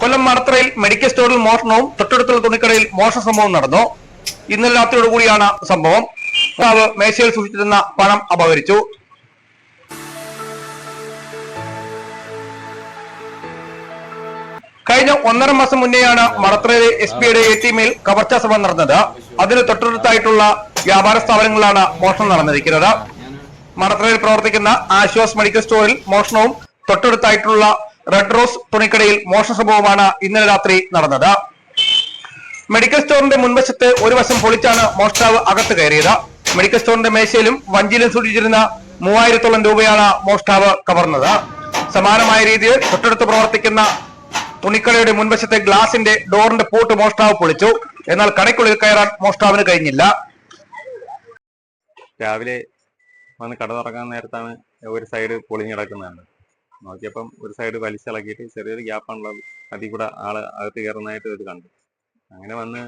കൊല്ലം മണത്തറയിൽ medical സ്റ്റോറിൽ മോഷണവും തൊട്ടടുത്തുള്ള തുണിക്കടയിൽ മോഷണ സംഭവം നടന്നു. ഇന്നലെ രാത്രിയോടുകൂടിയാണ് സംഭവം. ഭർത്താവ് മേശയിൽ സൂക്ഷിച്ചിരുന്ന പണം അപഹരിച്ചു. കഴിഞ്ഞ ഒന്നര മാസം മുന്നെയാണ് മണത്തറയിലെ എസ് പിയുടെ എ ടി എമ്മിൽ കവർച്ചാ ശ്രമം നടന്നത്. അതിന് തൊട്ടടുത്തായിട്ടുള്ള വ്യാപാര സ്ഥാപനങ്ങളിലാണ് മോഷണം നടന്നിരിക്കുന്നത്. മണത്തറയിൽ പ്രവർത്തിക്കുന്ന ആശ്വാസ് മെഡിക്കൽ സ്റ്റോറിൽ മോഷണവും തൊട്ടടുത്തായിട്ടുള്ള റെഡ് റോസ് തുണിക്കടയിൽ മോഷണ സംഭവമാണ് ഇന്നലെ രാത്രി നടന്നത്. മെഡിക്കൽ സ്റ്റോറിന്റെ മുൻവശത്ത് ഒരു വശം പൊളിച്ചാണ് മോഷ്ടാവ് അകത്ത് കയറിയത്. മെഡിക്കൽ സ്റ്റോറിന്റെ മേശയിലും വഞ്ചിയിലും സൂക്ഷിച്ചിരുന്ന മൂവായിരത്തോളം രൂപയാണ് മോഷ്ടാവ് കവർന്നത്. സമാനമായ രീതിയിൽ തൊട്ടടുത്ത് പ്രവർത്തിക്കുന്ന തുണിക്കടയുടെ മുൻവശത്തെ ഗ്ലാസിന്റെ ഡോറിന്റെ പൂട്ട് മോഷ്ടാവ് പൊളിച്ചു. എന്നാൽ കടയ്ക്കുള്ളിൽ കയറാൻ മോഷ്ടാവിന് കഴിഞ്ഞില്ല. രാവിലെ വന്ന് കട തുറക്കാൻ നേരത്താണ് ഒരു സൈഡ് പൊളിഞ്ഞു നോക്കിയപ്പം ഒരു സൈഡ് വലിച്ചിളക്കിയിട്ട് ചെറിയൊരു ഗ്യാപ്പാണുള്ളത് അതിൽ കൂടെ ആൾ അകത്ത് കയറുന്നതായിട്ട് ഇത് കണ്ടു. അങ്ങനെ വന്ന്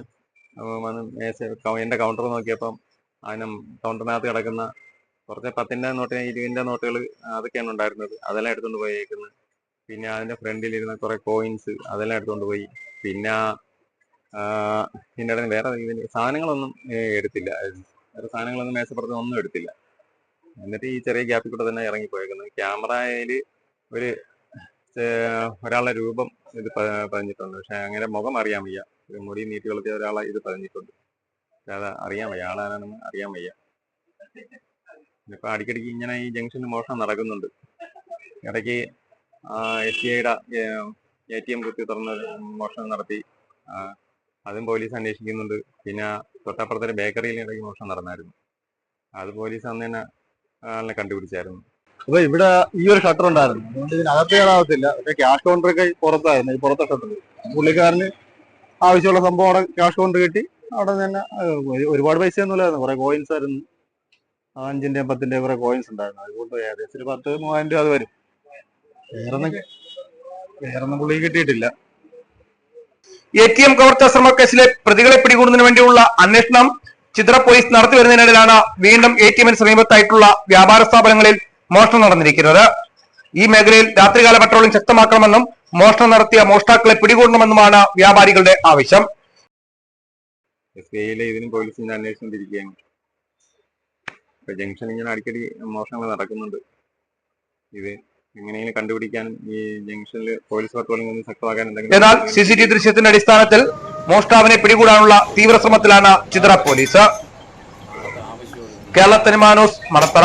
വന്ന് മേശ എന്റെ കൗണ്ടർ നോക്കിയപ്പം അതിന് കൗണ്ടറിനകത്ത് കിടക്കുന്ന കുറച്ച് പത്തിന്റെ നോട്ട് ഇരുപതിന്റെ നോട്ടുകൾ അതൊക്കെയാണ് ഉണ്ടായിരുന്നത്. അതെല്ലാം എടുത്തുകൊണ്ട് പോയേക്കുന്നത് പിന്നെ അതിന്റെ ഫ്രണ്ടിലിരുന്ന കുറേ കോയിൻസ് അതെല്ലാം എടുത്തുകൊണ്ട് പോയി. പിന്നെ ഇതിന്റെ ഇടയിൽ വേറെ ഇതിന് സാധനങ്ങളൊന്നും എടുത്തില്ല. വേറെ സാധനങ്ങളൊന്നും മേശപ്പുറത്ത് ഒന്നും എടുത്തില്ല. എന്നിട്ട് ഈ ചെറിയ ഗ്യാപ്പിൽ കൂടെ തന്നെ ഇറങ്ങി പോയേക്കുന്നത് ക്യാമറയിൽ ഒരു ഒരാളെ രൂപം ഇത് പറഞ്ഞിട്ടുണ്ട് പക്ഷെ അങ്ങനെ മുഖം അറിയാൻ വയ്യ. ഒരു മുടി നീട്ടി വളർത്തിയ ഒരാളെ ഇത് പതിഞ്ഞിട്ടുണ്ട്. അത് അറിയാൻ വയ്യ. ആളാരാണെന്ന് അറിയാൻ വയ്യ. ഇപ്പൊ അടിക്കടിക്ക് ഇങ്ങനെ ഈ ജംഗ്ഷനിൽ മോഷണം നടക്കുന്നുണ്ട്. ഇടയ്ക്ക് എസ് ബി ഐയുടെ എ ടി എം കുത്തി തുറന്ന് മോഷണം നടത്തി. അതും പോലീസ് അന്വേഷിക്കുന്നുണ്ട്. പിന്നെ തൊട്ടപ്പുറത്തൊരു ബേക്കറിയിൽ ഇടയ്ക്ക് മോഷണം നടന്നായിരുന്നു. അത് പോലീസ് അന്ന് തന്നെ ആളിനെ കണ്ടുപിടിച്ചായിരുന്നു. അപ്പൊ ഇവിടെ ഈ ഒരു ഷട്ടർ ഉണ്ടായിരുന്നു. അതുകൊണ്ട് ഇതിനകത്ത് കയറാവത്തില്ല പക്ഷെ ക്യാഷ് കൗണ്ടർ ഒക്കെ പുറത്തായിരുന്നു. ഈ പുറത്തെ ഷട്ടർ. പുള്ളിക്കാരന് ആവശ്യമുള്ള സംഭവം അവിടെ ക്യാഷ് കൗണ്ടർ കിട്ടി. അവിടെ തന്നെ ഒരുപാട് പൈസ ഒന്നുമില്ലായിരുന്നു കുറെ കോയിൻസ് ആയിരുന്നു. അഞ്ചിന്റെയും പത്തിന്റെയും കുറെ കോയിൻസ് ഉണ്ടായിരുന്നു. അതുകൊണ്ട് ഏകദേശം ഒരു പത്ത് മൂവായിരം രൂപ അത് വരും. വേറൊന്നും വേറൊന്നും പുള്ളി കിട്ടിയിട്ടില്ല. എ ടി എം കവർച്ച ശ്രമ കേസിലെ പ്രതികളെ പിടികൂടുന്നതിന് വേണ്ടിയുള്ള അന്വേഷണം ചിത്ര പോലീസ് നടത്തി വരുന്നതിനിടയിലാണ് വീണ്ടും എ ടി എമ്മിന് സമീപത്തായിട്ടുള്ള വ്യാപാര സ്ഥാപനങ്ങളിൽ മോഷണം നടന്നിരിക്കുന്നത്. ഈ മേഖലയിൽ രാത്രികാല പട്രോളിംഗ് ശക്തമാക്കണമെന്നും മോഷണം നടത്തിയ മോഷ്ടാക്കളെ പിടികൂടണമെന്നുമാണ് വ്യാപാരികളുടെ ആവശ്യം. എസ് ബി ഐയിലെ ഇതിനും പോലീസിന്റെ അന്വേഷിച്ചുകൊണ്ടിരിക്കുകയാണ് ഇപ്പൊ ജംഗ്ഷൻ ഇങ്ങനെ അടിക്കടി മോഷണങ്ങൾ നടക്കുന്നുണ്ട്. ഇത് എങ്ങനെയെങ്കിലും കണ്ടുപിടിക്കാനും ഈ ജംഗ്ഷനിൽ പോലീസ് പട്രോളിംഗ് ഒന്ന് ശക്തമാക്കാൻ എന്തെങ്കിലും എന്നാൽ സി സി ടി ദൃശ്യത്തിന്റെ അടിസ്ഥാനത്തിൽ മോഷ്ടാവിനെ പിടികൂടാനുള്ള തീവ്ര ശ്രമത്തിലാണ് ചിത്ര പോലീസ്. കേരളത്തിന് മാനോസ് മണത്തറ.